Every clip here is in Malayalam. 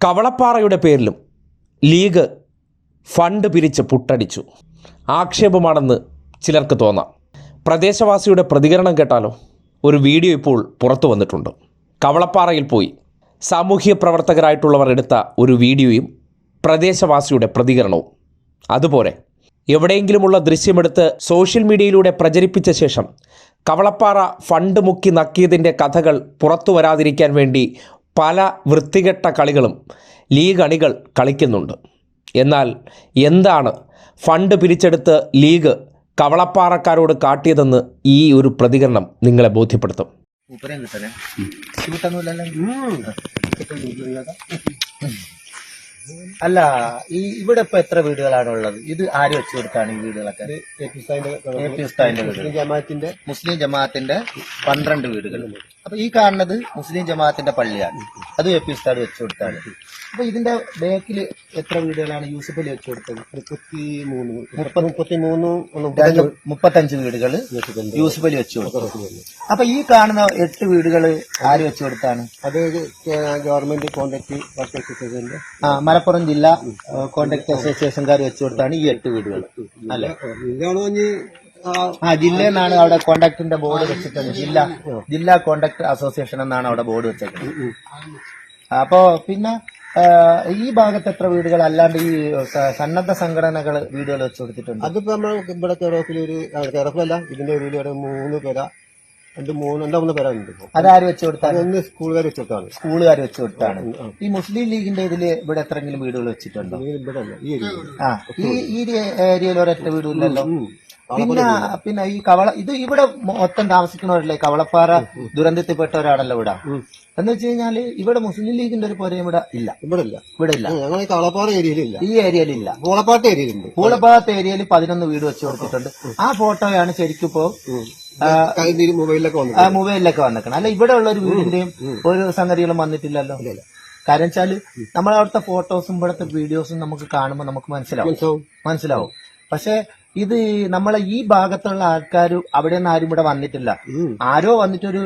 കവളപ്പാറയുടെ പേരിലും ലീഗ് ഫണ്ട് പിരിച്ച് പുട്ടടിച്ചു. ആക്ഷേപമാണെന്ന് ചിലർക്ക് തോന്നാം. പ്രദേശവാസിയുടെ പ്രതികരണം കേട്ടാലോ? ഒരു വീഡിയോ ഇപ്പോൾ പുറത്തു വന്നിട്ടുണ്ട്. കവളപ്പാറയിൽ പോയി സാമൂഹ്യ പ്രവർത്തകരായിട്ടുള്ളവർ എടുത്ത ഒരു വീഡിയോയും പ്രദേശവാസിയുടെ പ്രതികരണവും. അതുപോലെ എവിടെയെങ്കിലുമുള്ള ദൃശ്യമെടുത്ത് സോഷ്യൽ മീഡിയയിലൂടെ പ്രചരിപ്പിച്ച ശേഷം കവളപ്പാറ ഫണ്ട് മുക്കി നക്കിയതിന്റെ കഥകൾ പുറത്തു വരാതിരിക്കാൻ വേണ്ടി പല വൃത്തികെട്ട കളികളും ലീഗ് അണികൾ കളിക്കുന്നുണ്ട്. എന്നാൽ എന്താണ് ഫണ്ട് പിരിച്ചെടുത്ത് ലീഗ് കവളപ്പാറക്കാരോട് കാട്ടിയതെന്ന് ഈ ഒരു പ്രതികരണം നിങ്ങളെ ബോധ്യപ്പെടുത്തും. കിട്ടല്ലേ കിട്ടുന്നില്ലല്ലോ അല്ല ഈ ഇവിടെ ഇപ്പൊ എത്ര വീടുകളാണ് ഉള്ളത് ഇത് ആര് വെച്ചു കൊടുത്താണ് ഈ വീടുകളൊക്കെ? എ പി ഉസ്താദിന്റെ വീട് ജമാഅത്തിന്റെ മുസ്ലിം ജമാഅത്തിന്റെ പന്ത്രണ്ട് വീടുകൾ. അപ്പൊ ഈ കാണുന്നത് മുസ്ലിം ജമാഅത്തിന്റെ പള്ളിയാണ്. അത് എ പി ഉസ്താദ് വെച്ചു കൊടുത്താണ്. അപ്പൊ ഇതിന്റെ ബാക്കിൽ എത്ര വീടുകളാണ് യൂസഫ് അലി വെച്ചു കൊടുത്തത്? മുപ്പത്തി മൂന്ന്. മുപ്പത്തി മൂന്ന് മുപ്പത്തഞ്ച് വീടുകൾ യൂസഫ് അലി വെച്ചു കൊടുത്തു. അപ്പൊ ഈ കാണുന്ന എട്ട് വീടുകൾ ആര് വെച്ചു കൊടുത്താണ്? അത് ഗവൺമെന്റ് കോൺട്രാക്ട് അസോസിയേഷന്റെ ആ മലപ്പുറം ജില്ലാ കോൺട്രാക്ട് അസോസിയേഷൻകാർ വെച്ചു കൊടുത്താണ് ഈ എട്ട് വീടുകൾ അല്ലെ? ആ ജില്ല ജില്ലയിൽ നിന്നാണ് അവിടെ കോണ്ടാക്ടിന്റെ ബോർഡ് വെച്ചിട്ടുണ്ട് ജില്ല ജില്ലാ കോണ്ടാക്ട് അസോസിയേഷൻ എന്നാണ് അവിടെ ബോർഡ് വെച്ചേക്കുന്നത് അപ്പോ പിന്നെ ഈ ഭാഗത്ത് എത്ര വീടുകൾ? അല്ലാണ്ട് ഈ സന്നദ്ധ സംഘടനകൾ വീടുകൾ വെച്ചു കൊടുത്തിട്ടുണ്ട്. അതിപ്പോ നമ്മൾ ഇവിടെ കേരളത്തിൽ ഒരു കേരളത്തിലല്ല ഇതിന്റെ ഒരു മൂന്ന് പേര. രണ്ട് മൂന്ന് രണ്ടോ മൂന്ന് പേരുണ്ട്. അതാര് വെച്ചു കൊടുത്താണ്? ഒന്ന് സ്കൂളുകാർ കൊടുത്താണ്. സ്കൂളുകാർ വെച്ചു കൊടുത്താണ്. ഈ മുസ്ലിം ലീഗിന്റെ ഇതിൽ ഇവിടെ എത്രയെങ്കിലും വീടുകൾ വെച്ചിട്ടുണ്ടോ? ഇവിടെ ഈ ഈ ഏരിയയിൽ ഒരൊറ്റ ഇല്ലല്ലോ? പിന്നെ പിന്നെ ഈ കവള ഇത് ഇവിടെ മൊത്തം താമസിക്കുന്നവരല്ലേ കവളപ്പാറ ദുരന്തത്തിൽപ്പെട്ടവരാണല്ലോ ഇവിടെ. എന്ന് വെച്ച് കഴിഞ്ഞാൽ ഇവിടെ മുസ്ലിം ലീഗിന്റെ ഒരു പോരയും ഇവിടെ ഇല്ല. ഇവിടെ ഇല്ല. ഇവിടെ ഇല്ല ഞങ്ങൾ ഈ കളപ്പാറ ഏരിയയിലില്ല ഈ ഏരിയയിലില്ല പൂളപ്പാട്ട് ഏരിയയിലുണ്ട്. പൂളപ്പാട്ട് ഏരിയയിൽ പതിനൊന്ന് വീട് വെച്ച് കൊടുത്തിട്ടുണ്ട്. ആ ഫോട്ടോയാണ് ശരിക്കും ഇപ്പോ മൊബൈലിലൊക്കെ മൊബൈലിലൊക്കെ വന്നേക്കണം അല്ല ഇവിടെ ഉള്ള ഒരു വീടിന്റെയും ഒരു സംഗതികളും വന്നിട്ടില്ലല്ലോ? കാരണം വെച്ചാൽ നമ്മളവിടുത്തെ ഫോട്ടോസും ഇവിടുത്തെ വീഡിയോസും നമുക്ക് കാണുമ്പോൾ നമുക്ക് മനസ്സിലാവും. മനസ്സിലാവും. പക്ഷെ ഇത് നമ്മളെ ഈ ഭാഗത്തുള്ള ആൾക്കാർ അവിടെ നിന്ന് ആരും ഇവിടെ വന്നിട്ടില്ല. ആരോ വന്നിട്ടൊരു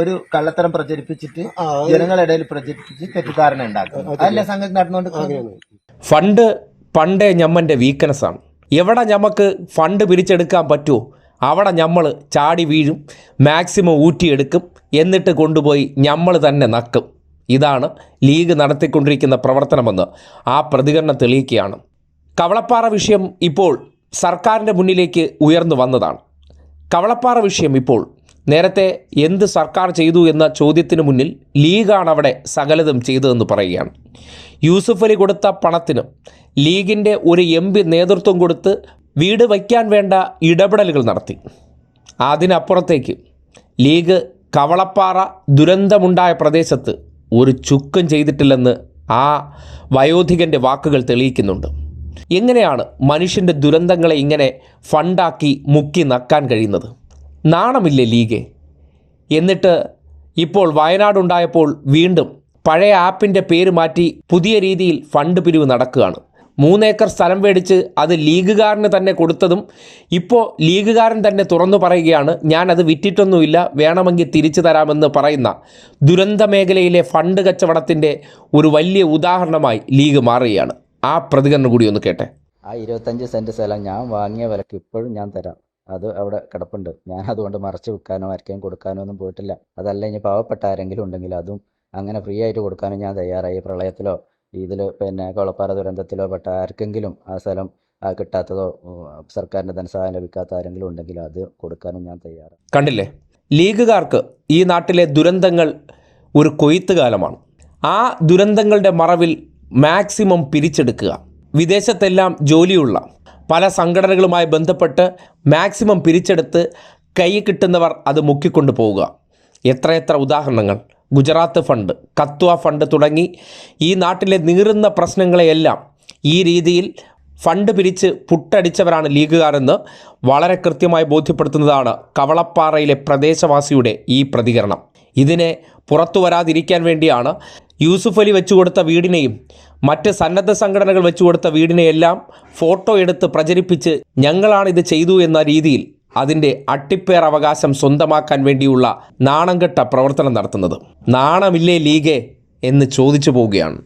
ഒരു കള്ളത്തരം പ്രചരിപ്പിച്ചിട്ട് ജനങ്ങളിടയിൽ ഇടയിൽ പ്രചരിപ്പിച്ച് തെറ്റിദ്ധാരണ ഉണ്ടാക്കും അതല്ലേ സംഗതി നടന്നുകൊണ്ട് ഫണ്ട് പണ്ടേ ഞമ്മന്റെ വീക്ക്നെസ്സാണ് എവിടെ ഞമ്മക്ക് ഫണ്ട് പിരിച്ചെടുക്കാൻ പറ്റുമോ അവിടെ നമ്മൾ ചാടി വീഴും മാക്സിമം ഊറ്റിയെടുക്കും എന്നിട്ട് കൊണ്ടുപോയി നമ്മൾ തന്നെ നക്കും. ഇതാണ് ലീഗ് നടത്തിക്കൊണ്ടിരിക്കുന്ന പ്രവർത്തനമെന്ന് ആ പ്രതികരണം തെളിയിക്കുകയാണ്. കവളപ്പാറ വിഷയം ഇപ്പോൾ സർക്കാരിന്റെ മുന്നിലേക്ക് ഉയർന്നു വന്നതാണ്. കവളപ്പാറ വിഷയം ഇപ്പോൾ നേരത്തെ എന്ത് സർക്കാർ ചെയ്തു എന്ന ചോദ്യത്തിന് മുന്നിൽ ലീഗാണ് അവിടെ സകലതും ചെയ്തതെന്ന് പറയുകയാണ്. യൂസുഫ് അലി കൊടുത്ത പണത്തിന് ലീഗിന്റെ ഒരു എം പി നേതൃത്വം കൊടുത്ത് വീട് വയ്ക്കാൻ വേണ്ട ഇടപെടലുകൾ നടത്തി. അതിനപ്പുറത്തേക്ക് ലീഗ് കവളപ്പാറ ദുരന്തമുണ്ടായ പ്രദേശത്ത് ഒരു ചുക്കും ചെയ്തിട്ടില്ലെന്ന് ആ വയോധികന്റെ വാക്കുകൾ തെളിയിക്കുന്നുണ്ട്. എങ്ങനെയാണ് മനുഷ്യന്റെ ദുരന്തങ്ങളെ ഇങ്ങനെ ഫണ്ടാക്കി മുക്കി നക്കാൻ കഴിയുന്നത്? നാണമില്ലേ ലീഗ്? എന്നിട്ട് ഇപ്പോൾ വയനാടുണ്ടായപ്പോൾ വീണ്ടും പഴയ ആപ്പിന്റെ പേര് മാറ്റി പുതിയ രീതിയിൽ ഫണ്ട് പിരിവ് നടക്കുകയാണ്. മൂന്നേക്കർ സ്ഥലം മേടിച്ച് അത് ലീഗുകാരന് തന്നെ കൊടുത്തതും ഇപ്പോൾ ലീഗുകാരൻ തന്നെ തുറന്നു പറയുകയാണ് ഞാനത് വിറ്റിട്ടൊന്നുമില്ല വേണമെങ്കിൽ തിരിച്ചു തരാമെന്ന് പറയുന്ന ദുരന്ത മേഖലയിലെ ഫണ്ട് കച്ചവടത്തിന്റെ ഒരു വലിയ ഉദാഹരണമായി ലീഗ് മാറുകയാണ്. ആ പ്രതികരണം കൂടി ഒന്ന് കേട്ടെ. ആ ഇരുപത്തഞ്ച് സെന്റ് സ്ഥലം ഞാൻ വാങ്ങിയ വിലക്ക് ഇപ്പോഴും ഞാൻ തരാം. അത് അവിടെ കിടപ്പുണ്ട്. ഞാൻ അതുകൊണ്ട് മറച്ചു വെക്കാനോ ആർക്കെയും കൊടുക്കാനോ ഒന്നും പോയിട്ടില്ല. അതല്ല ഇനി പാവപ്പെട്ട ആരെങ്കിലും ഉണ്ടെങ്കിൽ അതും അങ്ങനെ ഫ്രീ ആയിട്ട് കൊടുക്കാനും ഞാൻ തയ്യാറായി. പ്രളയത്തിലോ ഇതിൽ പിന്നെ കൊളപ്പാറ ദുരന്തത്തിലോ പെട്ട ആർക്കെങ്കിലും ആ സ്ഥലം കിട്ടാത്തതോ സർക്കാരിന്റെ സർക്കാരിന്റെ ധനസഹായം ലഭിക്കാത്ത ആരെങ്കിലും ഉണ്ടെങ്കിൽ അത് കൊടുക്കാനും ഞാൻ തയ്യാറാണ്. കണ്ടില്ലേ? ലീഗുകാർക്ക് ഈ നാട്ടിലെ ദുരന്തങ്ങൾ ഒരു കൊയ്ത്ത് കാലമാണ്. ആ ദുരന്തങ്ങളുടെ മറവിൽ മാക്സിമം പിരിച്ചെടുക്കുക. വിദേശത്തെല്ലാം ജോലിയുള്ള പല സംഘടനകളുമായി ബന്ധപ്പെട്ട് മാക്സിമം പിരിച്ചെടുത്ത് കൈ കിട്ടുന്നവർ അത് മുക്കിക്കൊണ്ടു പോവുക. എത്രയെത്ര ഉദാഹരണങ്ങൾ. ഗുജറാത്ത് ഫണ്ട് കത്വ ഫണ്ട് തുടങ്ങി ഈ നാട്ടിലെ നീറുന്ന പ്രശ്നങ്ങളെയെല്ലാം ഈ രീതിയിൽ ഫണ്ട് പിരിച്ച് പുട്ടടിച്ചവരാണ് ലീഗുകാരെന്ന് വളരെ കൃത്യമായി ബോധ്യപ്പെടുത്തുന്നതാണ് കവളപ്പാറയിലെ പ്രദേശവാസിയുടെ ഈ പ്രതികരണം. ഇതിനെ പുറത്തു വരാതിരിക്കാൻ വേണ്ടിയാണ് യൂസുഫ് അലി വെച്ചു കൊടുത്ത വീടിനെയും മറ്റ് സന്നദ്ധ സംഘടനകൾ വെച്ചു കൊടുത്ത വീടിനെയെല്ലാം ഫോട്ടോ എടുത്ത് പ്രചരിപ്പിച്ച് ഞങ്ങളാണിത് ചെയ്തു എന്ന രീതിയിൽ അതിന്റെ അട്ടിപ്പേർ അവകാശം സ്വന്തമാക്കാൻ വേണ്ടിയുള്ള നാണംകെട്ട പ്രവർത്തനം നടത്തുന്നത്. നാണമില്ലേ ലീഗെ എന്ന് ചോദിച്ചു പോവുകയാണ്.